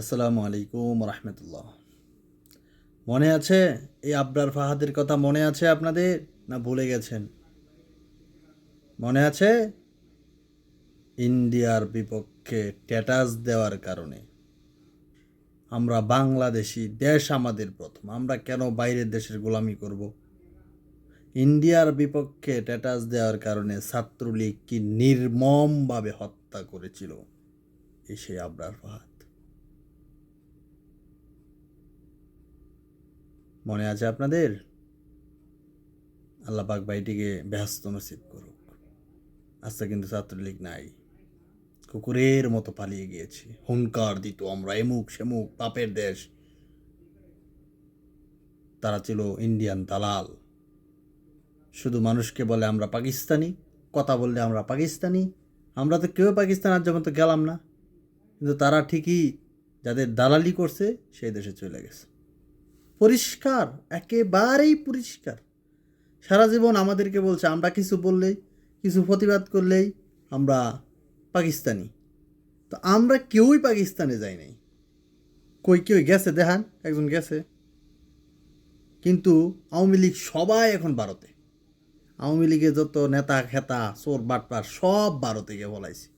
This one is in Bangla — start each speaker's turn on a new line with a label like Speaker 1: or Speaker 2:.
Speaker 1: আসসালামু আলাইকুম রহমতুল্লাহ মনে আছে এই আবরার ফাহাদের কথা মনে আছে আপনাদের, না ভুলে গেছেন? মনে আছে ইন্ডিয়ার বিপক্ষে স্ট্যাটাস দেওয়ার কারণে? আমরা বাংলাদেশি, দেশ আমাদের প্রথম, আমরা কেন বাইরের দেশের গোলামি করব? ইন্ডিয়ার বিপক্ষে স্ট্যাটাস দেওয়ার কারণে ছাত্রলীগ কি নির্মমভাবে হত্যা করেছিল? এই সেই আবরার ফাহাদ। মনে আছে আপনাদের? আল্লাহ পাক ভাইটিকে ব্যস্ত নসিব করুক। আজকে কিন্তু ছাত্রলীগ নাই। কুকুরের মতো পালিয়ে গিয়েছি। হুঙ্কার দিত আমরা, এমুক সেমুক, পাপের দেশ। তারা ছিল ইন্ডিয়ান দালাল। শুধু মানুষকে বলে আমরা পাকিস্তানি, কথা বললে আমরা পাকিস্তানি। আমরা তো কেউ পাকিস্তান আজ যখন তো গেলাম না। কিন্তু তারা ঠিকই যাদের দালালি করছে, সেই দেশে চলে গেছে। পরিষ্কার, একেবারেই পরিষ্কার। সারা জীবন আমাদেরকে বলছে, আমরা কিছু বললেই, কিছু প্রতিবাদ করলেই আমরা পাকিস্তানি। তো আমরা কেউই পাকিস্তানে যাই নাই। কই কেউ গেছে? দেখান, একজন গেছে। কিন্তু আওয়ামী লীগ সবাই এখন ভারতে। আওয়ামী লীগের যত নেতা খেতা চোর বাটপার সব ভারতে গিয়ে বলাইছে।